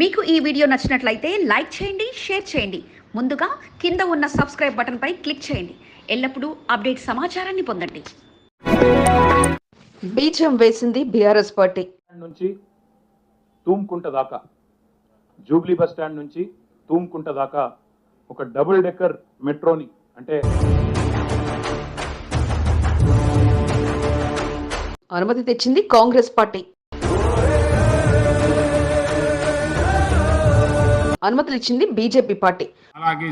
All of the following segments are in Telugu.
మీకు ఈ వీడియో నచ్చినట్లయితే లైక్ చేయండి షేర్ చేయండి. ముందుగా కింద ఉన్న సబ్స్క్రైబ్ బటన్పై క్లిక్ చేయండి. ఎల్లప్పుడూ అప్డేట్ సమాచారాన్ని పొందండి. బీజం వేసింది బీఆర్ఎస్ పార్టీ. నుంచి తూమ్కుంట దాకా జూబ్లీ బస్ స్టాండ్ నుంచి తూమ్కుంట దాకా ఒక డబుల్ డెక్కర్ మెట్రోని అంటే అనుమతి తెచ్చింది కాంగ్రెస్ పార్టీ. అనుమతులు ఇచ్చింది బీజేపీ పార్టీ. అలాగే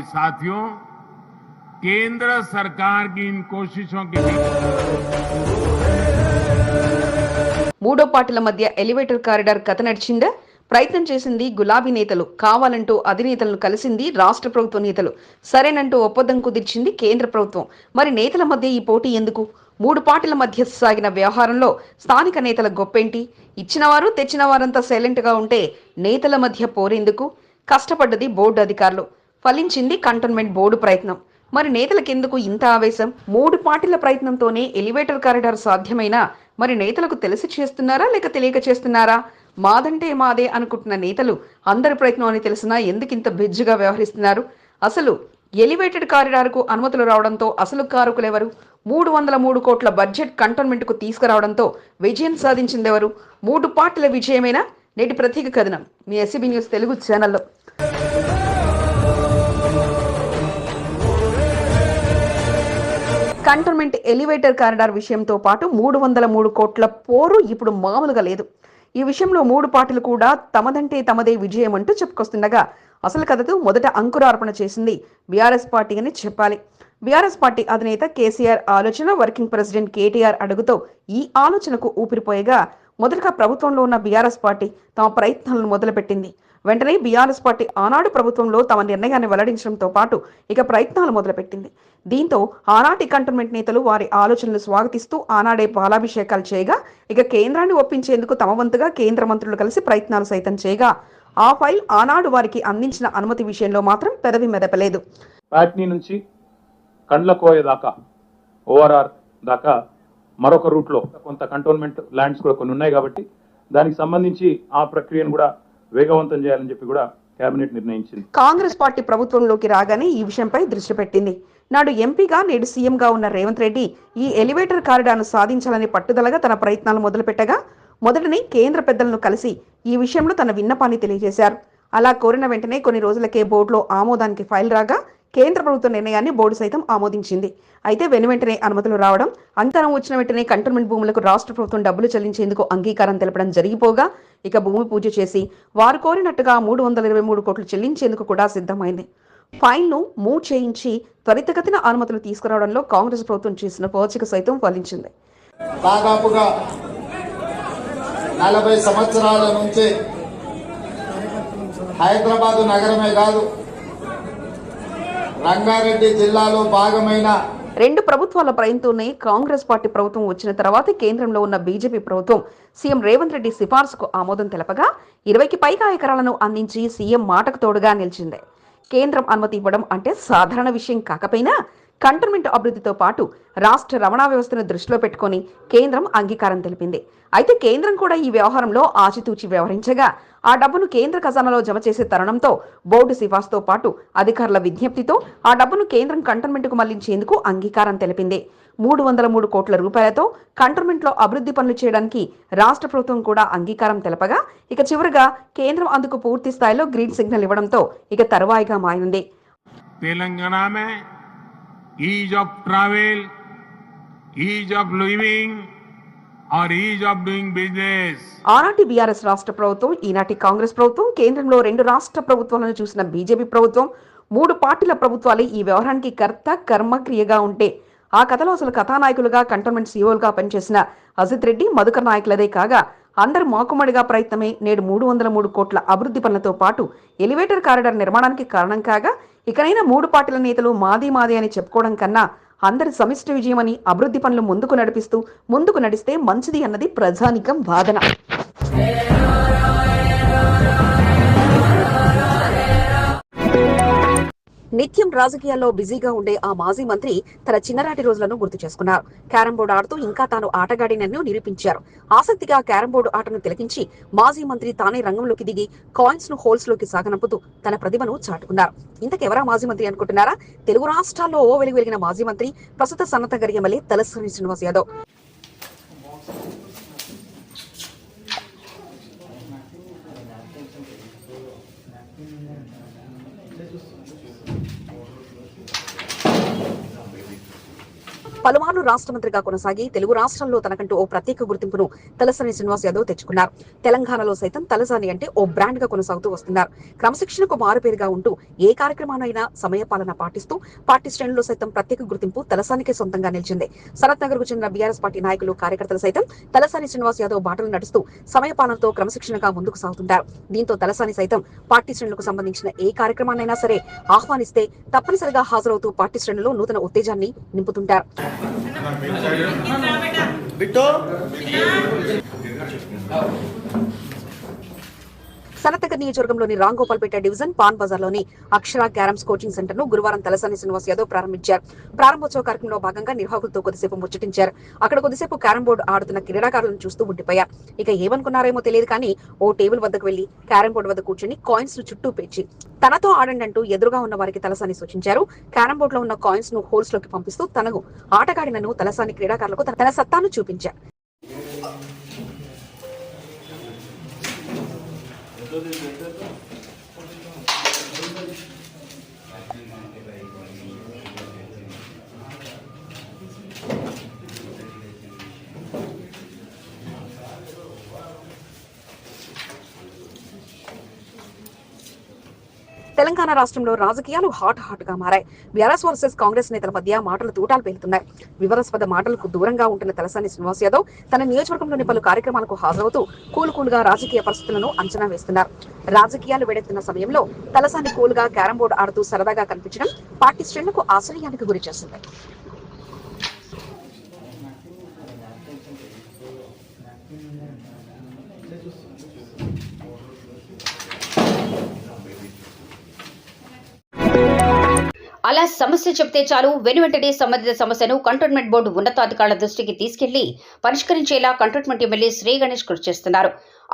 కేంద్ర సర్కార్ మూడో పార్టీల మధ్య ఎలివేటర్ కారిడార్ కథ నడిచిందా? ప్రయత్నం చేసింది గులాబీ నేతలు కావాలంటూ అధినేతలను కలిసింది రాష్ట్ర ప్రభుత్వ నేతలు. సరేనంటూ ఒప్పందం కుదిర్చింది కేంద్ర ప్రభుత్వం. మరి నేతల మధ్య ఈ పోటీ ఎందుకు? మూడు పార్టీల మధ్య సాగిన వ్యవహారంలో స్థానిక నేతల గొప్పేంటి? ఇచ్చినవారు తెచ్చిన వారంతా సైలెంట్గా ఉంటే నేతల మధ్య పోరేందుకు? కష్టపడ్డది బోర్డు అధికారులు. ఫలించింది కంటోన్మెంట్ బోర్డు ప్రయత్నం. మరి నేతలకెందుకు ఇంత ఆవేశం? మూడు పార్టీల ప్రయత్నంతోనే ఎలివేటర్ కారిడార్ సాధ్యమైనా? మరి నేతలకు తెలిసి చేస్తున్నారా? లేక తెలియక చేస్తున్నారా? మాదంటే మాదే అనుకుంటున్న నేతలు అందరి ప్రయత్నం అని తెలిసినా ఎందుకింత బెజ్జుగా వ్యవహరిస్తున్నారు? అసలు ఎలివేటెడ్ కారిడార్కు అనుమతులు రావడంతో అసలు కారకులెవరు? మూడు వందల మూడు కోట్ల బడ్జెట్ కంటోన్మెంట్కు తీసుకురావడంతో విజయం సాధించిందెవరు? మూడు పార్టీల విజయమేనా? నేటి ప్రత్యేక కథనం మీ ఎస్సీబీ న్యూస్ తెలుగు ఛానల్లో కంటోన్మెంట్ ఎలివేటర్ కారిడార్ విషయంతో పాటు మూడు వందల మూడు కోట్ల పోరు ఇప్పుడు మామూలుగా లేదు. ఈ విషయంలో మూడు పార్టీలు కూడా తమదంటే తమదే విజయం అంటూ చెప్పుకొస్తుండగా అసలు కథతో మొదట అంకురార్పణ చేసింది బీఆర్ఎస్ పార్టీ అని చెప్పాలి. బీఆర్ఎస్ పార్టీ అధినేత కేసీఆర్ ఆలోచన వర్కింగ్ ప్రెసిడెంట్ కేటీఆర్ అడుగుతో ఈ ఆలోచనకు ఊపిరిపోయగా మొదటగా ప్రభుత్వంలో ఉన్న బీఆర్ఎస్ పార్టీ తమ ప్రయత్నాలను మొదలుపెట్టింది. వెంటనే బీఆర్ఎస్ పార్టీ ఆనాడు ప్రభుత్వంలో తమ నిర్ణయాన్ని వెల్లడించడంతో పాటు ఇక ప్రయత్నాలు మొదలుపెట్టింది. దీంతో ఆనాటి కంటోన్మెంట్ నేతలు వారి ఆలోచనలు స్వాగతిస్తూ ఆనాడే పాలాభిషేకాలు చేయగా ఇక కేంద్రాన్ని ఒప్పించేందుకు తమ వంతుగా కేంద్ర మంత్రులు కలిసి ప్రయత్నాలు సైతం చేయగా ఆ ఫైల్ ఆనాడు వారికి అందించిన అనుమతి విషయంలో మాత్రం పెదవి మెదపలేదు. ప్యాట్నీ నుంచి కండ్లకోయ దాకా ఓఆర్ఆర్ దాకా మరొక రూట్లో కొంత కంటోన్మెంట్ ల్యాండ్స్ కూడా కొన్ని ఉన్నాయి కాబట్టి దానికి సంబంధించి ఆ ప్రక్రియను కూడా వేగవంతం చేయాలని చెప్పి కూడా కేబినెట్ నిర్ణయించింది. కాంగ్రెస్ పార్టీ ప్రభుత్వంలోకి రాగానే ఈ విషయంపై దృష్టి పెట్టింది. నాడు ఎంపీగా నేడు సీఎంగా ఉన్న రేవంత్ రెడ్డి ఈ ఎలివేటర్ కారిడార్ను సాధించాలని పట్టుదలగా తన ప్రయత్నాలు మొదలుపెట్టగా మొదటనే కేంద్ర పెద్దలను కలిసి ఈ విషయంలో తన విన్నపాన్ని తెలియజేశారు. అలా కోరిన వెంటనే కొన్ని రోజులకే బోర్డులో ఆమోదానికి ఫైల్ రాగా కేంద్ర ప్రభుత్వ నిర్ణయాన్ని బోర్డు సైతం ఆమోదించింది. అయితే వెను వెంటనే అనుమతులు రావడం అంతరం వచ్చిన వెంటనే కంటోన్మెంట్ భూములకు రాష్ట్ర ప్రభుత్వం డబ్బులు చెల్లించేందుకు అంగీకారం తెలపడం జరిగిపోగా ఇక భూమి పూజ చేసి వారు కోరినట్టుగా మూడు వందల ఇరవై మూడు కోట్లు చెల్లించేందుకు కూడా సిద్ధమైంది. ఫైల్ను మూవ్ చేయించి త్వరితగతిన అనుమతులు తీసుకురావడంలో కాంగ్రెస్ ప్రభుత్వం చేసిన పోచిక సైతం ఫలించింది. దాదాపుగా నలభై సంవత్సరాల నుంచి హైదరాబాదు నగరమే కాదు రంగారెడ్డి జిల్లాలో భాగమైన రెండు ప్రభుత్వాల ప్రయంతోనే కాంగ్రెస్ పార్టీ ప్రభుత్వం వచ్చిన తర్వాత కేంద్రంలో ఉన్న బీజేపీ ప్రభుత్వం సీఎం రేవంత్ రెడ్డి సిఫార్సుకు ఆమోదం తెలపగా ఇరవైకి పైగా ఎకరాలను అందించి సీఎం మాటకు తోడుగా నిలిచింది. కేంద్రం అనుమతి ఇవ్వడం అంటే సాధారణ విషయం కాకపోయినా కంటోన్మెంట్ అభివృద్ధితో పాటు రాష్ట్ర రవాణా వ్యవస్థను దృష్టిలో పెట్టుకొని కేంద్రం అంగీకారం తెలిపింది. అయితే కేంద్రం కూడా ఈ వ్యవహారంలో ఆచితూచి వ్యవహరించగా ఆ డబ్బును కేంద్ర ఖజానాలో జమ చేసే తరుణంతో బోర్డు సిఫార్సుతో పాటు అధికారుల విజ్ఞప్తితో ఆ డబ్బును కేంద్రం కంటోన్మెంట్కు మళ్ళించేందుకు అంగీకారం తెలిపింది. మూడు వందల మూడు కోట్ల రూపాయలతో కంటోన్మెంట్లో అభివృద్ధి పనులు చేయడానికి రాష్ట్ర ప్రభుత్వం కూడా అంగీకారం తెలపగా ఇక చివరిగా కేంద్రం అందుకు పూర్తి స్థాయిలో గ్రీన్ సిగ్నల్ ఇవ్వడంతో ఇక తరువాయిగా మాయింది ease of travel ease of living or ease of doing business. ఆనాటి బీఆర్ఎస్ రాష్ట్ర ప్రభుత్వం ఈనాటి కాంగ్రెస్ ప్రభుత్వం కేంద్రంలో రెండు రాష్ట్ర ప్రభుత్వాలను చూసిన బీజేపీ ప్రభుత్వం మూడు పార్టీల ప్రభుత్వాలే ఈ వ్యవహారానికి కర్త కర్మక్రియగా ఉంటే. ఆ కథలో అసలు కథానాయకులుగా కంటోన్మెంట్ సీఓలుగా పనిచేసిన అజిత్ రెడ్డి మధుకర్ నాయకులదే కాగా అందరు మాకుమడిగా ప్రయత్నమే నేడు మూడు వందల మూడు కోట్ల అభివృద్ధి పనులతో పాటు ఎలివేటర్ కారిడార్ నిర్మాణానికి కారణం కాగా ఇకనైనా మూడు పార్టీల నేతలు మాది మాది అని చెప్పుకోవడం కన్నా అందరి సమిష్టి విజయమని అభివృద్ధి పనులు ముందుకు నడిపిస్తూ ముందుకు నడిస్తే మంచిది అన్నది ప్రజానికం వాదన. నిత్యం రాజకీయాల్లో బిజీగా ఉండే ఆ మాజీ మంత్రి తన చిన్ననాటి రోజులను గుర్తు చేసుకున్నారు. క్యారం బోర్డు ఆడుతూ ఇంకా తాను ఆటగాడినని నిరూపించారు. ఆసక్తిగా క్యారం బోర్డు ఆటను తిలకించి మాజీ మంత్రి తానే రంగంలోకి దిగి కాయిన్స్ను హోల్స్లోకి సాగనంపుతూ తన ప్రతిభను చాటుకున్నారు. ఇంతకెవరా మాజీ మంత్రి అనుకుంటున్నారా? తెలుగు రాష్ట్రాల్లో ఓ వెలుగు వెలిగిన మాజీ మంత్రి ప్రస్తుత సన్నత గరి ఎమ్మెల్యే తలసాని శ్రీనివాస్ యాదవ్. పలుమార్లు రాష్ట్ర మంత్రిగా కొనసాగి తెలుగు రాష్ట్రంలో తనకంటూ ఓ ప్రత్యేక గుర్తింపును తలసాని శ్రీనివాస్ యాదవ్ తెచ్చుకున్నారు. తెలంగాణలో సైతం తలసాని అంటే ఓ బ్రాండ్గా కొనసాగుతూ వస్తున్నారు. క్రమశిక్షణకు మారుపేరుగా ఉంటూ ఏ కార్యక్రమానైనా సమయపాలన పాటిస్తూ పార్టీ శ్రేణుల్లో సైతం ప్రత్యేక గుర్తింపు తలసానికే సొంతంగా నిలిచింది. శరత్ నగర్కు చెందిన బీఆర్ఎస్ పార్టీ నాయకులు కార్యకర్తలు సైతం తలసాని శ్రీనివాస్ యాదవ్ బాటలు నడుస్తూ సమయపాలనతో క్రమశిక్షణగా ముందుకు సాగుతుంటారు. దీంతో తలసాని సైతం పార్టీ శ్రేణులకు సంబంధించిన ఏ కార్యక్రమాన్నైనా సరే ఆహ్వానిస్తే తప్పనిసరిగా హాజరవుతూ పార్టీ శ్రేణుల్లో నూతన ఉత్తేజాన్ని నింపుతుంటారు. బిట్టు. సనతగర్ నియోజకవర్గంలోని రాంగోపాల్పేట డివిజన్ పాన్ బజార్లోని అక్షర క్యారమ్స్ కోచింగ్ సెంటర్ను గురువారం తలసాని శ్రీనివాస్ యాదవ్ ప్రారంభించారు. ప్రారంభోత్సవ కార్యక్రమంలో భాగంగా నిర్వాహకులతో కొద్దిసేపు ముచ్చటించారు. అక్కడ కొద్దిసేపు క్యారం బోర్డు ఆడుతున్న క్రీడాకారులను చూస్తూ ఉండిపోయారు. ఇక ఏమనుకున్నారేమో తెలియదు కానీ ఓ టేబుల్ వద్దకు వెళ్ళి క్యారం బోర్డు వద్ద కూర్చొని కాయిన్స్ను చుట్టూ పేర్చి తనతో ఆడండి అంటూ ఎదురుగా ఉన్న వారికి తలసాని సూచించారు. క్యారం బోర్డు లో ఉన్న కాయిన్స్ను హోల్స్లోకి పంపిస్తూ తనకు ఆటగాడినను తలసాని క్రీడాకారులకు తన- తన సత్తాను చూపించారు. Entonces, ¿de తెలంగాణ రాష్ట్రంలో రాజకీయాలు హాట్ హాట్గా మారాయి. బీఆర్ఎస్ వర్సెస్ కాంగ్రెస్ నేతల మధ్య మాటలు తూటాలు పేలుతున్నాయి. వివరాస్పద మాటలకు దూరంగా ఉంటున్న తలసాని శ్రీనివాస్ యాదవ్ తన నియోజకవర్గంలోని పలు కార్యక్రమాలకు హాజరవుతూ కూల్ కూల్గా రాజకీయ పరిస్థితులను అంచనా వేస్తున్నారు. రాజకీయాలు వెడెత్తున్న సమయంలో తలసాని కూల్గా క్యారం బోర్డు ఆడుతూ సరదాగా కనిపించడం పార్టీ శ్రేణులకు ఆశ్చర్యానికి గురి చేస్తుంది. అలా సమస్య చెబితే చాలు. వెనువెంటనే సంబంధిత సమస్యను కంటోన్మెంట్ బోర్డు ఉన్నతాధికారుల దృష్టికి తీసుకెళ్ళి పరిష్కరించేలా కంటోన్మెంట్ ఎమ్మెల్యే శ్రీ గణేష్ కృషి చేస్తున్నారు.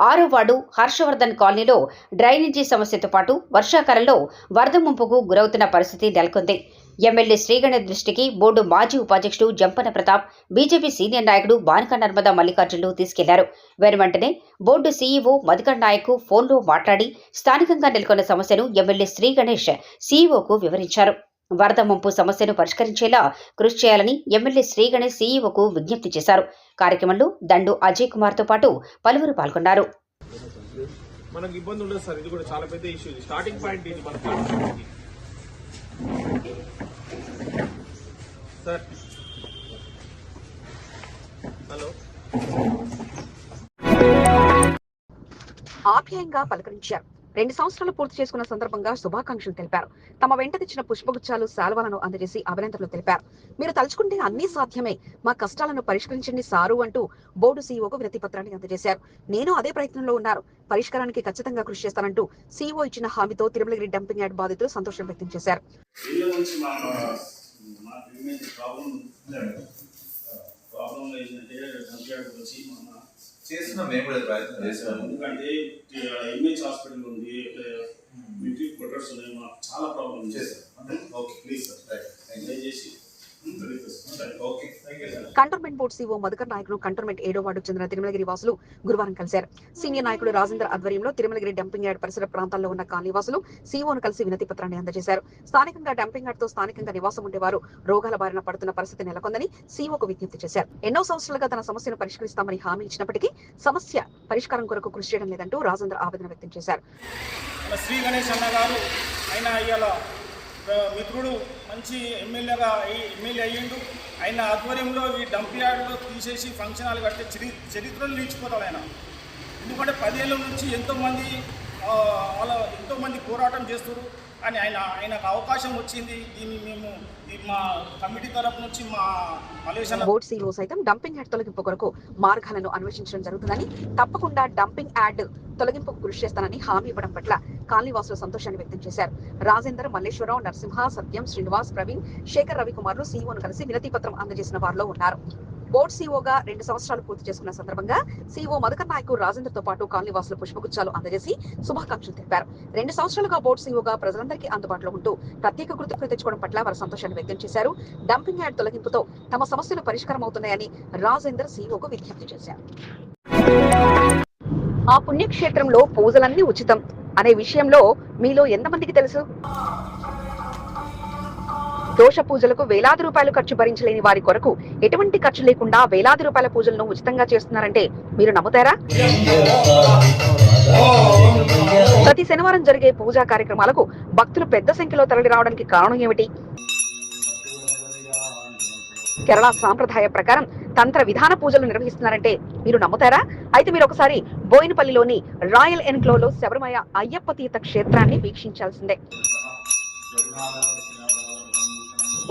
ఆరో వార్డు హర్షవర్ధన్ కాలనీలో డ్రైనేజీ సమస్యతో పాటు వర్షాకాలంలో వరద ముంపుకు గురవుతున్న పరిస్థితి నెలకొంది. ఎమ్మెల్యే శ్రీగణేష్ దృష్టికి బోర్డు మాజీ ఉపాధ్యక్షుడు జంపన ప్రతాప్ బీజేపీ సీనియర్ నాయకుడు బానక నర్మదా మల్లికార్జునులు తీసుకెళ్ళారు. వెనువెంటనే బోర్డు సీఈఓ మధుకర్ నాయక్ ఫోన్లో మాట్లాడి స్థానికంగా నెలకొన్న సమస్యను ఎమ్మెల్యే శ్రీగణేష్ సీఈఓకు వివరించారు. వరద ముంపు సమస్యను పరిష్కరించేలా కృషి చేయాలని ఎమ్మెల్యే శ్రీ గణేష్ సీఈఓకు విజ్ఞప్తి చేశారు. కార్యక్రమంలో దండు అజయ్ కుమార్తో పాటు పలువురు పాల్గొన్నారు. మనకు ఇబ్బంది ఉండదు సార్ ఇది కూడా చాలా పెద్ద ఇష్యూ ఇది స్టార్టింగ్ పాయింట్ ఇది మనకి సార్. హలో ఆప్యాయంగా పలకరించారు. రెండు సంవత్సరాలు పూర్తి చేసుకున్న సందర్భంగా శుభాకాంక్షలు తెలిపారు. తమ వెంట తెచ్చిన పుష్పగుచ్చాలు శాల్వాలను అందజేసి అభినందనలు తెలిపారు. మీరు తలుచుకుంటే అన్నీ సాధ్యమే. మా కష్టాలను పరిష్కరించండి సారు అంటూ బోర్డు సీఈఓకు వినతి పత్రాన్ని అందజేశారు. నేను అదే ప్రయత్నంలో ఉన్నారు. పరిష్కారానికి ఖచ్చితంగా కృషి చేస్తానంటూ సీఈఓ ఇచ్చిన హామీతో తిరుమలగిరి డంపింగ్ యార్డ్ బాధితులు సంతోషం వ్యక్తం చేశారు. ప్రాబ్లం ఏంటంటే డంప్ డంప్యార్డ్ వచ్చి మన చేస్తున్నాం మేము కూడా ప్రయత్నం చేస్తున్నాము ఎందుకంటే ఎంహెచ్ హాస్పిటల్ ఉంది మిలిటరీ క్వార్టర్స్ ఉన్నాయి మాకు చాలా ప్రాబ్లం చేస్తాం ఓకే ప్లీజ్ సార్ దయచేసి sir cantonment board CO Madhukar నాయకులు కంటోన్మెంట్ ఏడో వార్డుకు చెందిన తిరుమలగిరి వాసులు గురువారం కలిశారు. సీనియర్ నాయకుడు రాజేందర్ ఆధ్వర్యంలో తిరుమలగిరి డంపింగ్ యార్డ్ పరిసర ప్రాంతాల్లో ఉన్న కాలనీ వాసులు సీఓను కలిసి వినతి పత్రాన్ని అందజేశారు. స్థానికంగా డంపింగ్ యార్డ్తో స్థానికంగా నివాసం ఉండేవారు. రోగాల బారిన పడుతున్న పరిస్థితి నెలకొందని సీఓకు విజ్ఞప్తి చేశారు. ఎన్నో సంవత్సరాలుగా తన సమస్యను పరిష్కరిస్తామని హామీ ఇచ్చినప్పటికీ సమస్య పరిష్కారం కొరకు కృషి చేయడం లేదంటూ రాజేందర్ ఆవేదన వ్యక్తం చేశారు. శ్రీ గణేష్ అన్న గారు ఆయన మిత్రుడు మంచి ఎమ్మెల్యేగా ఎమ్మెల్యే అయ్యిండు. ఆయన ఆధ్వర్యంలో ఈ డంప్ యార్డ్లో తీసేసి ఫంక్షన్ హాల్ కట్టే చరి చరిత్రలు నిలిచిపోతాడు ఆయన. ఎందుకంటే పదేళ్ళ నుంచి ఎంతోమంది వాళ్ళ ఎంతోమంది పోరాటం చేస్తారు అని ఆయన ఆయనకు అవకాశం వచ్చింది. దీన్ని మేము మా కమిటీ తరపు నుంచి మా మలేషియా సీఈఓ సైతం డంపింగ్ యాడ్ తొలగింపు కొరకు మార్గాలను అన్వేషించడం జరుగుతుందని తప్పకుండా డంపింగ్ యాడ్ తొలగింపు కృషి చేస్తానని హామీ ఇవ్వడం పట్ల కాలనీవాసులు సంతోషాన్ని వ్యక్తం చేశారు. రాజేందర్ మల్లేశ్వరరావు నరసింహ సత్యం శ్రీనివాస్ ప్రవీణ్ శేఖర్ రవికుమార్లు సీఈఓను కలిసి వినతి పత్రం అందజేసిన వారిలో ఉన్నారు. బోర్డు సీఓగా రెండు సంవత్సరాలు పూర్తి చేసుకున్న సందర్భంగా సీఓ మధుకర్ నాయకు రాజేందర్తో పాటు కాలనీవాసులు పుష్పగుచ్చాలు అందజేసి శుభాకాంక్షలు తెలిపారు. రెండు సంవత్సరాలుగా బోర్డు సీఓగా ప్రజలందరికీ అందుబాటులో ఉంటూ ప్రత్యేక గుర్తింపు తెచ్చుకోవడం పట్ల వారు సంతోషాన్ని వ్యక్తం చేశారు. డంపింగ్ యార్డ్ తొలగింపుతో తమ సమస్యలు పరిష్కారం అవుతున్నాయని రాజేందర్ సీఓకు విజ్ఞప్తి చేశారు. ఆ పుణ్యక్షేత్రంలో పూజలన్నీ ఉచితం అనే విషయంలో మీలో ఎంతమందికి తెలుసు? దోష పూజలకు వేలాది రూపాయలు ఖర్చు భరించలేని వారి కొరకు ఎటువంటి ఖర్చు లేకుండా వేలాది రూపాయల పూజలను ఉచితంగా చేస్తున్నారంటే మీరు నమ్ముతారా? ప్రతి శనివారం జరిగే పూజా కార్యక్రమాలకు భక్తులు పెద్ద సంఖ్యలో తరలి రావడానికి కారణం ఏమిటి? కేరళ సాంప్రదాయ ప్రకారం తంత్ర విధాన పూజలు నిర్వహిస్తున్నారంటే మీరు నమ్ముతారా? అయితే మీరు ఒకసారి బోయినపల్లిలోని రాయల్ ఎన్క్లోలో శబరిమయ అయ్యప్ప తీర్థ క్షేత్రాన్ని వీక్షించాల్సిందే.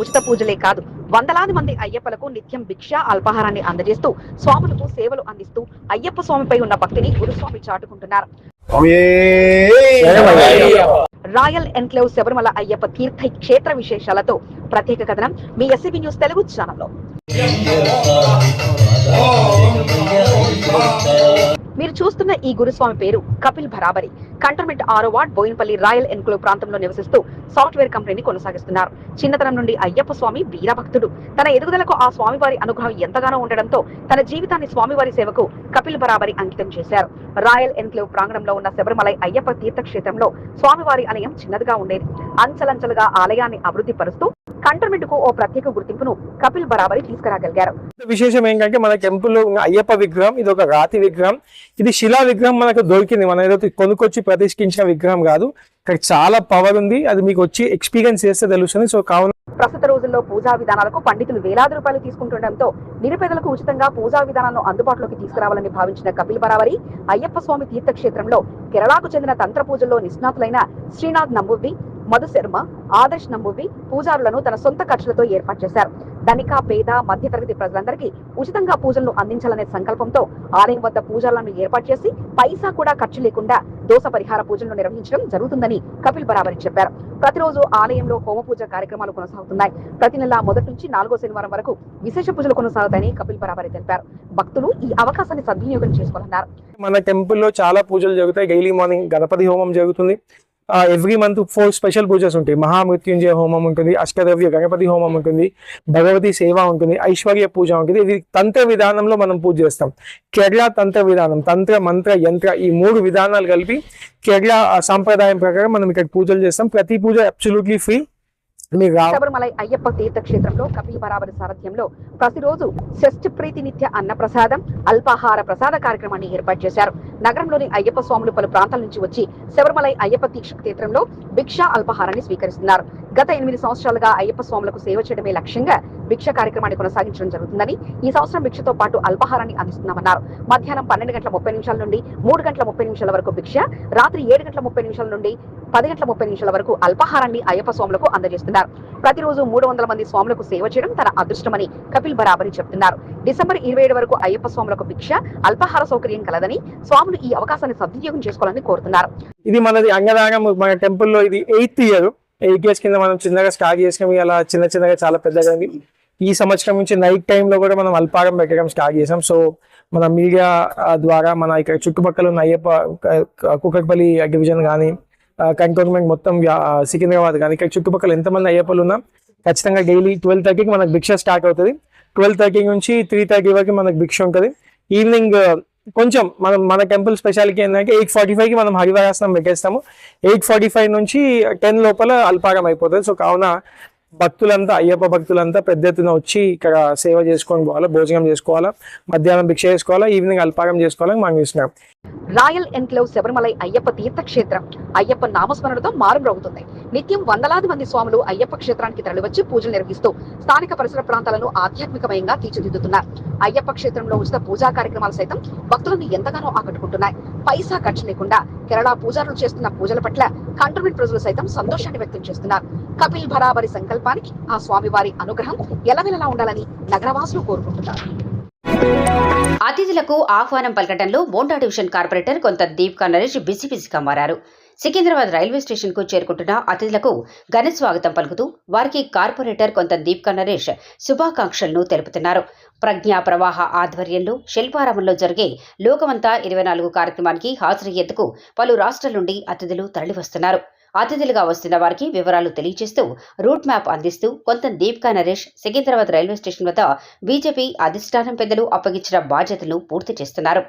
ఉచిత పూజలే కాదు. వందలాది మంది అయ్యప్పలకు నిత్యం భిక్ష అల్పాహారాన్ని అందజేస్తూ స్వాములకు సేవలు అందిస్తూ అయ్యప్ప స్వామిపై ఉన్న భక్తిని గురుస్వామి చాటుకుంటున్నారు. రాయల్ ఎన్క్లేవ్ శబరిమల అయ్యప్ప తీర్థ క్షేత్ర విశేషాలతో ప్రత్యేక కథనం మీ ఎస్సీబీ న్యూస్ తెలుగు ఛానల్లో. మీరు చూస్తున్న ఈ గురుస్వామి పేరు కపిల్ భరాబరి కంటోన్మెంట్ ఆరో వార్డ్ బోయినపల్లి రాయల్ ఎన్క్లేవ్ ప్రాంతంలో నివసిస్తూ సాఫ్ట్వేర్ కంపెనీని కొనసాగిస్తున్నారు. చిన్నతనం నుండి అయ్యప్ప స్వామి వీరభక్తుడు. తన ఎదుగుదలకు ఆ స్వామివారి అనుగ్రహం ఎంతగానో ఉండడంతో తన జీవితాన్ని స్వామివారి సేవకు కపిల్ బరాబరి అంకితం చేశారు. రాయల్ ఎన్క్లేవ్ ప్రాంగణంలో ఉన్న శబరిమలై అయ్యప్ప తీర్థక్షేత్రంలో స్వామివారి ఆలయం చిన్నదిగా ఉండేది. అంచలంచలుగా ఆలయాన్ని అభివృద్ధి పరుస్తూ కంటర్మెంట్కు ఓ ప్రత్యేక గుర్తింపును కపిల్ బరాబరి తీసుకురాగలిగారు. విశేషం ఏంటంటే మన టెంపుల్లో ఉన్న అయ్యప్ప విగ్రహం ఇది ఒక రాతి విగ్రహం. ఇది శిలా విగ్రహం మనకు దొరికింది. మనం ఏదో కొనుక్కొచ్చి ప్రతిష్ఠించిన విగ్రహం కాదు. ఇక్కడ చాలా పవర్ ఉంది. అది మీకు వచ్చి ఎక్స్పీరియన్స్ చేస్తే తెలుస్తుంది. సో కావున ప్రస్తుత రోజుల్లో పూజా విధానాలకు పండితులు వేలాది రూపాయలు తీసుకుంటుండటంతో నిరుపేదలకు ఉచితంగా పూజా విధానాలను అందుబాటులోకి తీసుకురావాలని భావించిన కపిల్ బరావరి అయ్యప్ప స్వామి తీర్థక్షేత్రంలో కేరళకు చెందిన తంత్ర పూజల్లో నిష్ణాతులైన శ్రీనాథ్ నంబువ్వి మధు శర్మ ఆదర్శ్ నమ్మువి పూజారులను తన సొంత ఖర్చులతో ఏర్పాటు చేశారు. ధనిక పేద మధ్యతరగతి ప్రజలందరికీ ఉచితంగా పూజలను అందించాలనే సంకల్పంతో ఆలయం వద్ద పూజలను ఏర్పాటు చేసి పైసా కూడా ఖర్చు లేకుండా దోష పరిహార పూజలను నిర్వహించడం జరుగుతుందని కపిల్ బరాబరి చెప్పారు. ప్రతిరోజు ఆలయంలో హోమ పూజ కార్యక్రమాలు కొనసాగుతున్నాయి. ప్రతి నెల మొదటి నుంచి నాలుగో శనివారం వరకు విశేష పూజలు కొనసాగుతాయని కపిల్ బరాబరి తెలిపారు. భక్తులు ఈ అవకాశాన్ని సద్వినియోగం చేసుకోవాలన్నారు. మన టెంపుల్లో చాలా పూజలు జరుగుతాయి. డైలీ మార్నింగ్ గణపతి హోమం జరుగుతుంది. Every month four special pujas ఉంటాయి. మహామృత్యుంజయ హోమం ఉంటుంది అష్టద్రవ్య గణపతి హోమం ఉంటుంది భగవతి సేవ ఉంటుంది ఐశ్వర్య పూజ ఉంటుంది. ఇది తంత్ర విధానంలో మనం పూజ చేస్తాం. కేరళ తంత్ర విధానం తంత్ర మంత్ర యంత్ర ఈ మూడు విధానాలు కలిపి కేరళ ఆ, సాంప్రదాయం ప్రకారం మనం ఇక్కడ పూజలు చేస్తాం. ప్రతి పూజ అబ్సల్యూట్లీ ఫ్రీ మీకు శబరిమలై అయ్యప్ప తీర్థక్షేత్రంలో కపిల బరాబరి సారథ్యంలో ప్రతిరోజు షష్ఠి ప్రీతి నిత్య అన్న ప్రసాదం అల్పాహార ప్రసాద కార్యక్రమాన్ని ఏర్పాటు చేశారు. నగరంలోని అయ్యప్ప స్వాములు పలు ప్రాంతాల నుంచి వచ్చి శబరిమలై అయ్యప్ప తీక్ష క్షేత్రంలో భిక్ష అల్పాహారాన్ని స్వీకరిస్తున్నారు. గత ఎనిమిది సంవత్సరాలుగా అయ్యప్ప స్వాములకు సేవ చేయడమే లక్ష్యంగా భిక్ష కార్యక్రమాన్ని కొనసాగించడం జరుగుతుందని ఈ సంవత్సరం భిక్షతో పాటు అల్పాహారాన్ని అందిస్తున్నామన్నారు. మధ్యాహ్నం పన్నెండు గంటల ముప్పై నిమిషాల నుండి మూడు గంటల ముప్పై నిమిషాల వరకు భిక్ష రాత్రి ఏడు గంటల ముప్పై నిమిషాల నుండి పది గంటల ముప్పై నిమిషాల వరకు అల్పాహారాన్ని అయ్యప్ప స్వాములకు అందజేస్తున్నారు. ప్రతిరోజు మూడు వందల మంది స్వాములకు సేవ చేయడం తన అదృష్టమని కపిల్ బరాబరి చెప్తున్నారు. డిసెంబర్ ఇరవై ఏడు వరకు అయ్యప్ప స్వాములకు భిక్ష అల్పాహార సౌకర్యం కలదని స్వాములు ఈ అవకాశాన్ని సద్వినియోగం చేసుకోవాలని కోరుతున్నారు. ఇది మనది అంగదాగం మన temple లో ఇది ఎయిత్ ఇయర్. ఎయిట్ ఇయర్స్ కింద మనం చిన్నగా స్టార్ట్ చేసినాం. అలా చిన్న చిన్నగా చాలా పెద్దగా ఈ సంవత్సరం నుంచి నైట్లో కూడా మనం అల్పారం పెట్టడం స్టార్ట్ చేసాం. సో మన మీడియా ద్వారా మన ఇక్కడ చుట్టుపక్కల ఉన్న అయ్యప్ప క- కుకట్పల్లి డివిజన్ కానీ కంటోన్మెంట్ మొత్తం సికింద్రాబాద్ కానీ ఇక్కడ చుట్టుపక్కల ఎంతమంది అయ్యప్పలు ఉన్నా ఖచ్చితంగా డైలీ ట్వెల్వ్ థర్టీకి మనకు భిక్ష స్టార్ట్ అవుతుంది. ట్వెల్వ్ థర్టీ నుంచి త్రీ థర్టీ వరకు మనకు భిక్ష ఉంటుంది. ఈవినింగ్ uh, కొంచెం మనం మన టెంపుల్ స్పెషాలిటీ ఏంటంటే ఎయిట్ ఫార్టీ ఫైవ్కి మనం హరివరాసనం పెట్టేస్తాము. ఎయిట్ ఫార్టీ ఫైవ్ నుంచి టెన్ లోపల అల్పారం అయిపోతుంది. సో కావున భక్తులంతా అయ్యప్ప భక్తులంతా పెద్ద ఎత్తున వచ్చి ఇక్కడ సేవ చేసుకొని పోవాలా భోజనం చేసుకోవాలా మధ్యాహ్నం భిక్ష చేసుకోవాలా ఈవినింగ్ అల్పారం చేసుకోవాలని మనం చూసినాం రాయల్ ఎన్క్లేవ్ శబరిమలై అయ్యప్ప తీర్థక్షేత్రం. అయ్యప్ప నామస్మరణతో మారుమ్రోగుతుంది. నిత్యం వందలాది మంది స్వాములు అయ్యప్ప క్షేత్రానికి తరలివచ్చి పూజలు నిర్వహిస్తూ స్థానిక పరిసర ప్రాంతాలను ఆధ్యాత్మికమయంగా తీర్చిదిద్దుతున్నారు. అయ్యప్ప క్షేత్రంలో ఉచిత పూజా కార్యక్రమాలు సైతం భక్తులను ఎంతగానో ఆకట్టుకుంటున్నాయి. పైసా ఖర్చు లేకుండా కేరళ పూజారులు చేస్తున్న పూజల పట్ల కంటోన్మెంట్ ప్రజలు సైతం సంతోషాన్ని వ్యక్తం చేస్తున్నారు. కపిల్ భరాబరి సంకల్పానికి ఆ స్వామివారి అనుగ్రహం ఎలవెలలా ఉండాలని నగరవాసులు కోరుకుంటున్నారు. అతిథులకు ఆహ్వానం పలకటంలో మోండా డివిజన్ కార్పొరేటర్ కొంత దీప్కా నరేష్ బిజీ బిజీగా మారారు. సికింద్రాబాద్ రైల్వే స్టేషన్కు చేరుకుంటున్న అతిథులకు ఘన స్వాగతం పలుకుతూ వారికి కార్పొరేటర్ కొంత దీప్కా నరేష్ శుభాకాంక్షలను తెలుపుతున్నారు. ప్రజ్ఞా ప్రవాహ ఆధ్వర్యంలో శిల్పారామంలో జరిగే లోకమంతా ఇరవై నాలుగు కార్యక్రమానికి హాజరయ్యేందుకు పలు రాష్ట్రాల నుండి అతిథులు తరలివస్తున్నారు. అతిథులుగా వస్తున్న వారికి వివరాలు తెలియజేస్తూ రూట్ మ్యాప్ అందిస్తూ కొంత దీప్కా నరేష్ సికింద్రాబాద్ రైల్వే స్టేషన్ వద్ద బీజేపీ అధిష్టానం పెద్దలు అప్పగించిన బాధ్యతలను పూర్తి చేస్తున్నారు.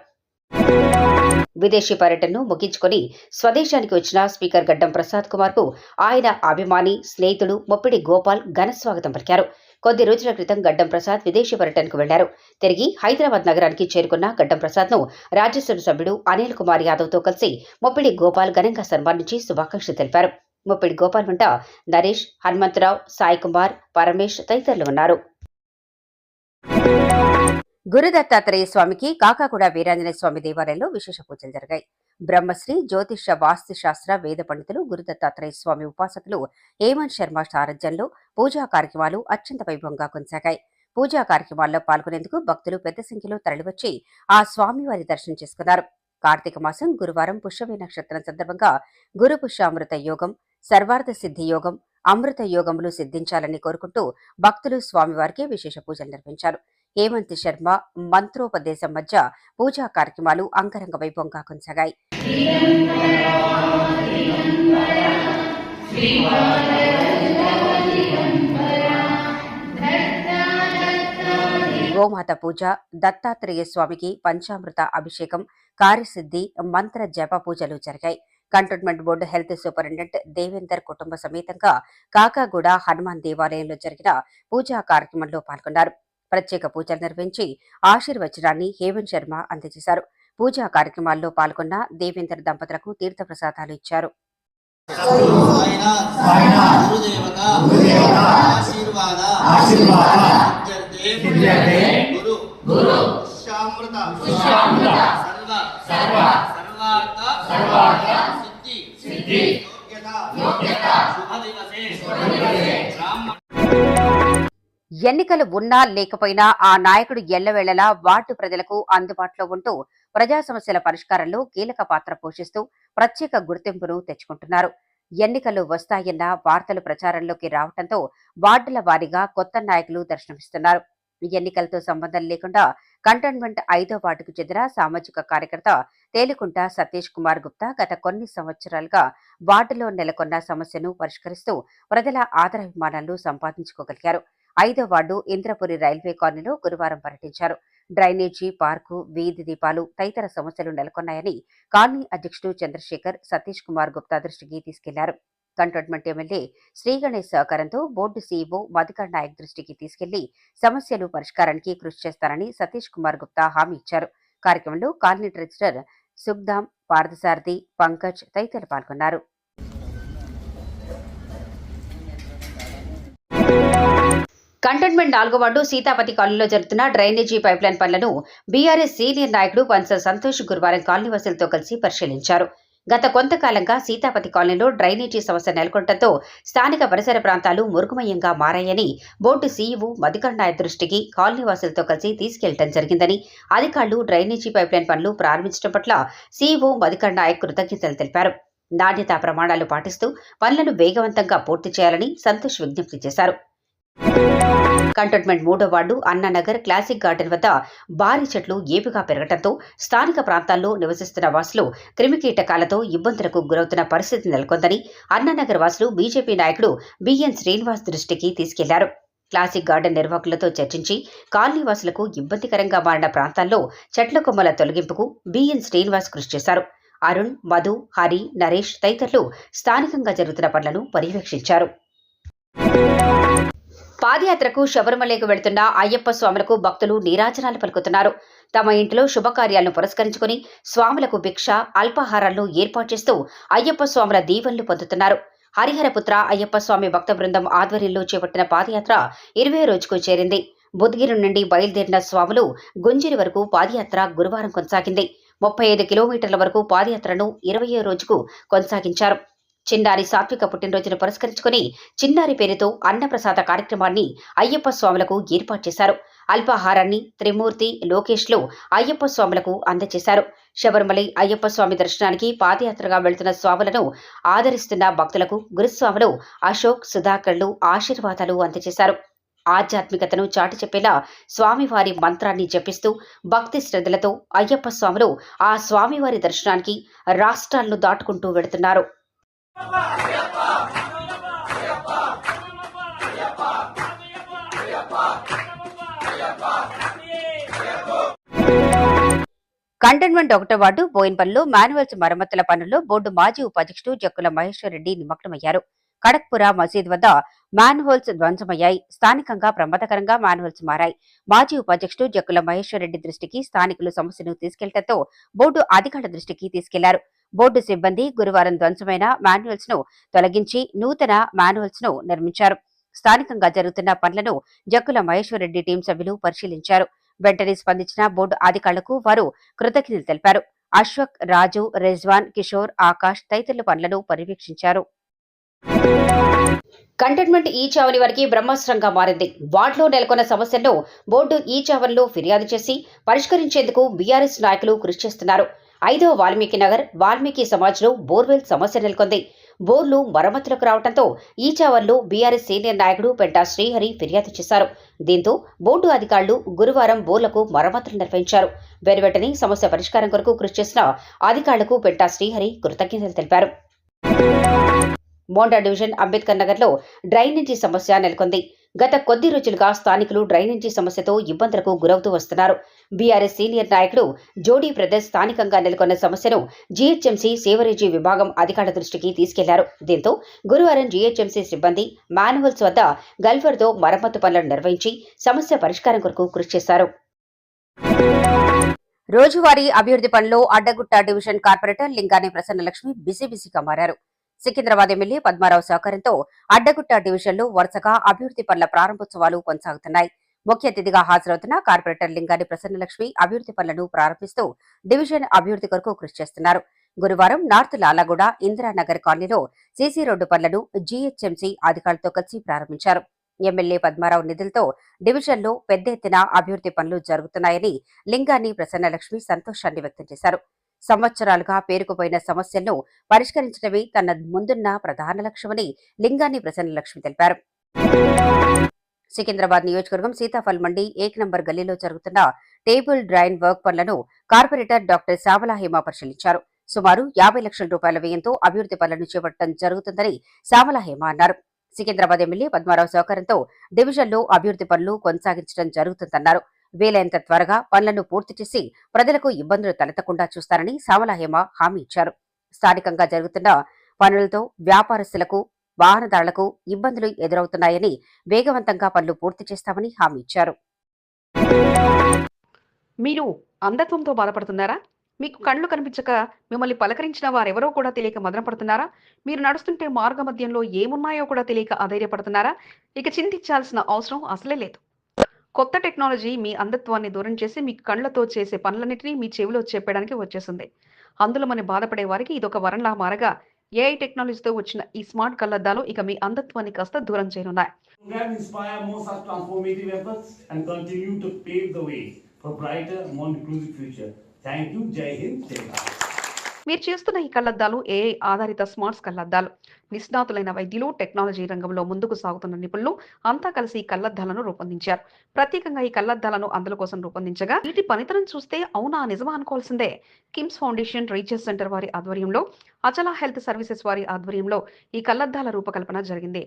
విదేశీ పర్యటనను ముగించుకొని స్వదేశానికి వచ్చిన స్పీకర్ గడ్డం ప్రసాద్ కుమార్కు ఆయన అభిమాని స్నేహితుడు మొప్పిడి గోపాల్ ఘన స్వాగతం పలికారు. కొద్ది రోజుల క్రితం గడ్డం ప్రసాద్ విదేశీ పర్యటనకు వెళ్ళారు తిరిగి హైదరాబాద్ నగరానికి చేరుకున్న గడ్డం ప్రసాద్ను రాజ్యసభ సభ్యుడు అనిల్ కుమార్ యాదవ్తో కలిసి ముప్పిడి గోపాల్ ఘనంగా సన్మానించి శుభాకాంక్షలు తెలిపారు. ముప్పిడి గోపాల్ వెంట నరేష్ హనుమంతరావు సాయి కుమార్ పరమేష్ తదితరులు ఉన్నారు. గురుదత్తాత్రేయ స్వామికి కాకాకుడ వీరాంజనేయ స్వామి దేవాలయంలో విశేష పూజలు జరిగాయి. బ్రహ్మశ్రీ జ్యోతిష వాస్తు శాస్త్ర వేద పండితులు గురుదత్తాత్రేయ స్వామి ఉపాసకులు హేమంత్ శర్మ సారథ్యంలో పూజా కార్యక్రమాలు అత్యంత వైభవంగా కొనసాగాయి. పూజా కార్యక్రమాల్లో పాల్గొనేందుకు భక్తులు పెద్ద సంఖ్యలో తరలివచ్చి ఆ స్వామివారి దర్శనం చేసుకున్నారు. కార్తీక మాసం గురువారం పుష్యమి నక్షత్రం సందర్భంగా గురు పుష్యామృత యోగం సర్వార్థ సిద్ధి యోగం అమృత యోగములు సిద్ధించాలని కోరుకుంటూ భక్తులు స్వామివారికి విశేష పూజలు నిర్వహించారు. హేమంత్ శర్మ మంత్రోపదేశం మధ్య పూజా కార్యక్రమాలు అంగరంగ వైభవంగా కొనసాగాయి. గోమాత పూజ దత్తాత్రేయ స్వామికి పంచామృత అభిషేకం కార్యసిద్ధి మంత్ర జప పూజలు జరిగాయి. Cantonment board health superintendent Devender కుటుంబ సమేతంగా కాకాగూడ హనుమాన్ దేవాలయంలో జరిగిన పూజా కార్యక్రమంలో పాల్గొన్నారు. ప్రత్యేక పూజలు నిర్వహించి ఆశీర్వచనాన్ని హేమంత్ శర్మ అందజేశారు పూజా కార్యక్రమాల్లో పాల్గొన్న దేవేందర్ దంపతులకు తీర్థప్రసాదాలు ఇచ్చారు ఎన్నికలు ఉన్నా లేకపోయినా ఆ నాయకుడు ఎల్లవేళలా వార్డు ప్రజలకు అందుబాటులో ఉంటూ ప్రజా సమస్యల పరిష్కారంలో కీలక పాత్ర పోషిస్తూ ప్రత్యేక గుర్తింపును తెచ్చుకుంటున్నారు. ఎన్నికలు వస్తాయన్న వార్తలు ప్రచారంలోకి రావడంతో వార్డుల వారీగా కొత్త నాయకులు దర్శనమిస్తున్నారు. ఎన్నికలతో సంబంధం లేకుండా కంటోన్మెంట్ ఐదో వార్డుకు చెందిన సామాజిక కార్యకర్త తేలికుంట సతీష్ కుమార్ గుప్తా గత కొన్ని సంవత్సరాలుగా వార్డులో నెలకొన్న సమస్యను పరిష్కరిస్తూ ప్రజల ఆదరాభిమానాలను సంపాదించుకోగలిగారు. ఐదో వార్డు ఇంద్రపురి రైల్వే కాలనీలో గురువారం పర్యటించారు. డ్రైనేజీ పార్కు వీధి దీపాలు తదితర సమస్యలు నెలకొన్నాయని కాలనీ అధ్యక్షుడు చంద్రశేఖర్ సతీష్ కుమార్ గుప్తా దృష్టికి తీసుకెళ్ళారు. కంటోన్మెంట్ ఎమ్మెల్యే శ్రీగణేష్ సహకారంతో బోర్డు సీఈఓ మధుకర్ నాయక్ దృష్టికి తీసుకెళ్ళి సమస్యలు పరిష్కారానికి కృషి చేస్తారని సతీష్ కుమార్ గుప్తా హామీ ఇచ్చారు. కార్యక్రమంలో కాలనీ ట్రెజరర్ సుఖ్దామ్ పార్థసారథి పంకజ్ తదితరులు పాల్గొన్నారు. కంటోన్మెంట్ నాలుగో వార్డు సీతాపతి కాలనీలో జరుగుతున్న డ్రైనేజీ పైప్లైన్ పనులను బీఆర్ఎస్ సీనియర్ నాయకుడు బన్సల్ సంతోష్ గురువారం కాలనీవాసులతో కలిసి పరిశీలించారు. గత కొంతకాలంగా సీతాపతి కాలనీలో డ్రైనేజీ సమస్య నెలకొనడంతో స్థానిక పరిసర ప్రాంతాలు మురుగుమయంగా మారాయని బోర్డు సీఈఓ మధుకర్ నాయక్ దృష్టికి కాలనీవాసులతో కలిసి తీసుకెళ్ళడం జరిగిందని అధికారులు డ్రైనేజీ పైప్లైన్ పనులు ప్రారంభించడం పట్ల సీఈఓ మధుకర్ నాయక్ కృతజ్ఞతలు తెలిపారు. నాణ్యతా ప్రమాణాలు పాటిస్తూ పనులను వేగవంతంగా పూర్తి చేయాలని సంతోష్ విజ్ఞప్తి చేశారు. కంటోన్మెంట్ మూడో వార్డు అన్నానగర్ క్లాసిక్ గార్డెన్ వద్ద భారీ చెట్లు ఏపుగా పెరగడంతో స్థానిక ప్రాంతాల్లో నివసిస్తున్న వాసులు క్రిమికీటకాలతో ఇబ్బందులకు గురవుతున్న పరిస్థితి నెలకొందని అన్నానగర్ వాసులు బీజేపీ నాయకుడు బిఎన్ శ్రీనివాస్ దృష్టికి తీసుకెళ్ళారు. క్లాసిక్ గార్డెన్ నిర్వాహకులతో చర్చించి కాలనీ వాసులకు ఇబ్బందికరంగా మారిన ప్రాంతాల్లో చెట్ల కొమ్మల తొలగింపుకు బిఎన్ శ్రీనివాస్ కృషి చేశారు. అరుణ్ మధు హరి నరేష్ తదితరులు స్థానికంగా జరుగుతున్న పనులను పర్యవేక్షించారు. పాదయాత్రకు శబరిమలకు వెళ్తున్న అయ్యప్ప స్వాములకు భక్తులు నీరాజనాలు పలుకుతున్నారు. తమ ఇంట్లో శుభకార్యాలను పురస్కరించుకుని స్వాములకు భిక్ష అల్పాహారాలను ఏర్పాటు చేస్తూ అయ్యప్ప స్వాముల దీవెనలు పొందుతున్నారు. హరిహరపుత్ర అయ్యప్ప స్వామి భక్త బృందం ఆధ్వర్యంలో చేపట్టిన పాదయాత్ర ఇరవై రోజుకు చేరింది. బుద్గిరి నుండి బయలుదేరిన స్వాములు గుంజిరి వరకు పాదయాత్ర గురువారం కొనసాగింది. ముప్పై ఐదు కిలోమీటర్ల వరకు పాదయాత్రను ఇరవయో రోజుకు కొనసాగించారు. చిన్నారి సాత్విక పుట్టినరోజును పురస్కరించుకుని చిన్నారి పేరుతో అన్నప్రసాద కార్యక్రమాన్ని అయ్యప్ప స్వాములకు ఏర్పాటు చేశారు. అల్పాహారాన్ని త్రిమూర్తి లోకేష్లు అయ్యప్ప స్వాములకు అందజేశారు. శబరిమలై అయ్యప్ప స్వామి దర్శనానికి పాదయాత్రగా వెళ్తున్న స్వాములను ఆదరిస్తున్న భక్తులకు గురుస్వాములు అశోక్ సుధాకర్లు ఆశీర్వాదాలు అందజేశారు. ఆధ్యాత్మికతను చాటి చెప్పేలా స్వామివారి మంత్రాన్ని జపిస్తూ భక్తి శ్రద్ధలతో అయ్యప్ప స్వాములు ఆ స్వామివారి దర్శనానికి రాష్ట్రాలను దాటుకుంటూ వెళుతున్నారు. కంటైన్మెంట్ ఒకటో వార్డు బోయిన్పల్లిలో మాన్యువల్స్ మరమ్మతుల పనుల్లో బోర్డు మాజీ ఉపాధ్యక్షుడు జక్కుల మహేశ్వర్ రెడ్డి నిమగ్నమయ్యారు. కడక్పుర మసీద్ వద్ద మాన్హోల్స్ ధ్వంసమయ్యాయి. స్థానికంగా ప్రమాదకరంగా మాన్హోల్స్ మారాయి. మాజీ ఉపాధ్యక్షుడు జక్కుల మహేశ్వర్ రెడ్డి దృష్టికి స్థానికులు సమస్యను తీసుకెళ్ళడంతో బోర్డు అధికారుల దృష్టికి తీసుకెళ్ళారు. బోర్డు సిబ్బంది గురువారం ధ్వంసమైన మాన్యువల్స్ను తొలగించి నూతన మాన్యువల్స్ను నిర్మించారు. స్థానికంగా జరుగుతున్న పనులను జక్కుల మహేశ్వరరెడ్డి టీం సభ్యులు పరిశీలించారు. వెంటనే స్పందించిన బోర్డు అధికారులకు వారు కృతజ్ఞతలు తెలిపారు. అశ్వక్ రాజు రెజ్వాన్ కిషోర్ ఆకాష్ తదితరుల పనులను పర్యవేక్షించారు. కంటైన్మెంట్ ఈ చావని వారికి బ్రహ్మాస్త్రంగా మారింది. వార్డులో నెలకొన్న సమస్యలను బోర్డు ఈ చావన్లో ఫిర్యాదు చేసి పరిష్కరించేందుకు బీఆర్ఎస్ నాయకులు కృషి చేస్తున్నారు. ఐదవ వాల్మీకి నగర్ వాల్మీకి సమాజ్లో బోర్వెల్ సమస్య నెలకొంది. బోర్లు మరమ్మతులకు రావడంతో ఈ చావన్లో బీఆర్ఎస్ సీనియర్ నాయకుడు పెంటా శ్రీహరి ఫిర్యాదు చేశారు. దీంతో బోర్డు అధికారులు గురువారం బోర్లకు మరమ్మతులు నిర్వహించారు. వెనువెంటనే సమస్య పరిష్కారం కొరకు కృషి చేసిన అధికారులకు పెంటా శ్రీహరి కృతజ్ఞతలు తెలిపారు. మోండా డివిజన్ అంబేద్కర్ నగర్లో డ్రైనేజీ సమస్య నెలకొంది. గత కొద్ది రోజులుగా స్థానికులు డ్రైనేజీ సమస్యతో ఇబ్బందులకు గురవుతూ వస్తున్నారు. బీఆర్ఎస్ సీనియర్ నాయకుడు జోడీ బ్రదర్స్ స్థానికంగా నెలకొన్న సమస్యను జీహెచ్ఎంసీ సేవరేజీ విభాగం అధికారుల దృష్టికి తీసుకెళ్ళారు. దీంతో గురువారం జీహెచ్ఎంసీ సిబ్బంది మాన్యువల్స్ వద్ద గల్ఫర్తో మరమ్మతు పనులను నిర్వహించి సమస్య పరిష్కారం కొరకు కృషి చేశారు. రోజువారీ అభివృద్ధి పనిలో Addagutta division corporator Lingani Prasannalakshmi busy బిజీగా మారారు. సికింద్రాబాద్ ఎమ్మెల్యే పద్మారావు సహకారంతో అడ్డగుట్ట డివిజన్లో వరుసగా అభివృద్ధి పనుల ప్రారంభోత్సవాలు కొనసాగుతున్నాయి. ముఖ్య అతిథిగా హాజరవుతున్న కార్పొరేటర్ లింగాని ప్రసన్నలక్ష్మి అభివృద్ధి పనులను ప్రారంభిస్తూ డివిజన్ అభివృద్ధి కొరకు కృషి చేస్తున్నారు. గురువారం నార్త్ లాలాగూడ ఇందిరానగర్ కాలనీలో సీసీ రోడ్డు పనులను జీహెచ్ఎంసీ అధికారులతో కలిసి ప్రారంభించారు. ఎమ్మెల్యే పద్మారావు నిధులతో డివిజన్లో పెద్ద ఎత్తున అభివృద్ధి పనులు జరుగుతున్నాయని లింగాని ప్రసన్నలక్ష్మి సంతోషాన్ని వ్యక్తం చేశారు. సంవత్సరాలుగా పేరుకుపోయిన సమస్యలను పరిష్కరించడమే తన ముందున్న ప్రధాన లక్ష్యమని లింగాన్ని ప్రసన్నలక్ష్మి తెలిపారు. సికింద్రాబాద్ నియోజకవర్గం సీతాఫల్ మండి ఏక్ నంబర్ గల్లీలో జరుగుతున్న టేబుల్ డ్రైన్ వర్క్ పనులను కార్పొరేటర్ డాక్టర్ శ్యామల హేమ పరిశీలించారు. సుమారు యాభై లక్షల రూపాయల వ్యయంతో అభివృద్ధి పనులను చేపట్టడం జరుగుతుందని శ్యామల హేమ అన్నారు. సికింద్రాబాద్ ఎమ్మెల్యే పద్మారావు సహకారంతో డివిజన్లో అభివృద్ధి పనులు కొనసాగించడం జరుగుతుందన్నారు. వీలైనంత త్వరగా పనులను పూర్తి చేసి ప్రజలకు ఇబ్బందులు తలెత్తకుండా చూస్తారని శ్యామల హేమ హామీ ఇచ్చారు. స్థానికంగా జరుగుతున్న పనులతో వ్యాపారస్తులకు వాహనదారులకు ఇబ్బందులు ఎదురవుతున్నాయని వేగవంతంగా పనులు పూర్తి చేస్తామని హామీ ఇచ్చారు. మీరు అంధత్వంతో బాధపడుతున్నారా? మీకు కళ్ళు కనిపించక మిమ్మల్ని పలకరించిన వారెవరో కూడా తెలియక మదనపడుతున్నారా మీరు నడుస్తుంటే మార్గ మధ్యంలో ఏమున్నాయో కూడా తెలియక అధైర్యపడుతున్నారా? ఇక చింతించాల్సిన అవసరం అసలే లేదు. కొత్త టెక్నాలజీ మీ అంధత్వాన్ని దూరం చేసి మీ కళ్ళతో చేసే పనులన్నింటినీ మీ చెవిలో చెప్పడానికి వచ్చేసింది. అందులో మనం బాధపడే వారికి ఇదొక వరంలా మారగా ఏఐ టెక్నాలజీతో వచ్చిన ఈ స్మార్ట్ కళ్ళద్దాలు ఇక మీ అంధత్వాన్ని కాస్త దూరం చేయనున్నాయి. మీరు చేస్తున్న ఈ కళ్ళద్దాలు ఏఐ ఆధారిత స్మార్ట్స్ కళ్ళద్దాలు నిష్ణాతులైన వైద్యులు టెక్నాలజీ రంగంలో ముందుకు సాగుతున్న నిపుణులు అంతా కలిసి ఈ కళ్ళద్దాలను రూపొందించారు. ప్రత్యేకంగా ఈ కళ్ళద్దాలను అందుల కోసం రూపొందించగా వీటి పనితనం చూస్తే అవునా నిజమా అనుకోవాల్సిందే. కిమ్స్ ఫౌండేషన్ రీచర్స్ సెంటర్ వారి ఆధ్వర్యంలో అచలా హెల్త్ సర్వీసెస్ వారి ఆధ్వర్యంలో ఈ కళ్ళద్దాల రూపకల్పన జరిగింది.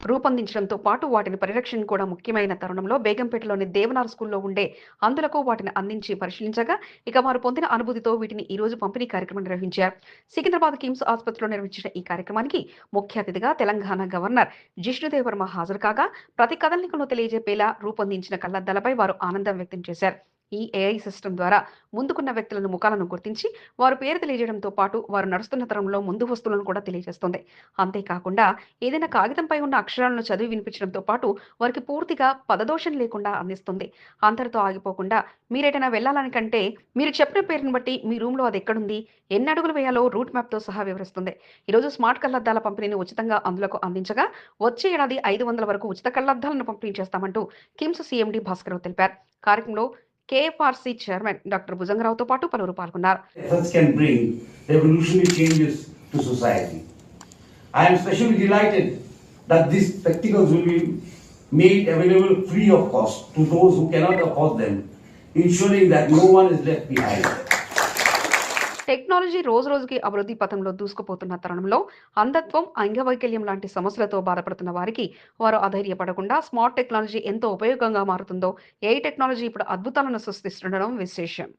రూపొందించడంతో పాటు వాటిని పరిరక్షణ కూడా ముఖ్యమైన తరుణంలో బేగంపేటలోని దేవనార్ స్కూల్లో ఉండే అందులకు వాటిని అందించి పరిశీలించగా ఇక వారు పొందిన అనుభూతితో వీటిని ఈ రోజు పంపిణీ కార్యక్రమం నిర్వహించారు. సికింద్రాబాద్ కిమ్స్ ఆసుపత్రిలో నిర్వహించిన ఈ కార్యక్రమానికి ముఖ్య అతిథిగా తెలంగాణ గవర్నర్ జిష్ణుదేవ్ వర్మ హాజరు కాగా ప్రతి కదలికను తెలియజెప్పేలా రూపొందించిన కళ్ళద్దాలపై వారు ఆనందం వ్యక్తం చేశారు. ఈ ఏఐ సిస్టమ్ ద్వారా ముందుకున్న వ్యక్తులను ముఖాలను గుర్తించి వారు పేరు తెలియజేయడంతో పాటు వారు నడుస్తున్న తరంలో ముందు వస్తువులను కూడా తెలియజేస్తుంది. అంతేకాకుండా ఏదైనా కాగితంపై ఉన్న అక్షరాలను చదివి వినిపించడంతో పాటు వారికి పూర్తిగా పదదోషం లేకుండా అందిస్తుంది. అంతటితో ఆగిపోకుండా మీరేటైనా వెళ్ళాలని కంటే మీరు చెప్పిన పేరుని బట్టి మీ రూమ్లో అది ఎక్కడుంది ఎన్ని అడుగులు వేయాలో రూట్ మ్యాప్తో సహా వివరిస్తుంది. ఈరోజు స్మార్ట్ కళ్ళద్దాల పంపిణీని ఉచితంగా అందులకు అందించగా వచ్చే ఏడాది ఐదు వందల వరకు ఉచిత కళ్ళద్దాలను పంపిణీ చేస్తామంటూ కిమ్స్ సీఎండీ భాస్కర్ తెలిపారు. కార్యక్రమంలో కేఎఫ్ఆర్సీ చైర్మన్ డాక్టర్ భుజంగరావుతో పాటు పలువురు పాల్గొన్నారు efforts can bring revolutionary changes to society. I am especially delighted that these spectacles will be made available free of cost to those who cannot afford them, ensuring that no one is left behind. Technology రోజు రోజుకి అభివృద్ధి పథంలో దూసుకుపోతున్న తరుణంలో అంధత్వం అంగవైకల్యం లాంటి సమస్యలతో బాధపడుతున్న వారికి వారు అధైర్యపడకుండా స్మార్ట్ టెక్నాలజీ ఎంతో ఉపయోగంగా మారుతుందో ఏ టెక్నాలజీ ఇప్పుడు అద్భుతాలను సృష్టిస్తుండడం విశేషం.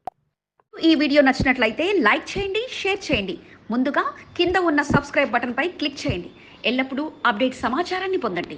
ఈ వీడియో నచ్చినట్లయితే లైక్ చేయండి షేర్ చేయండి. ముందుగా కింద ఉన్న సబ్స్క్రైబ్ బటన్పై క్లిక్ చేయండి. ఎల్లప్పుడూ అప్డేట్ సమాచారాన్ని పొందండి.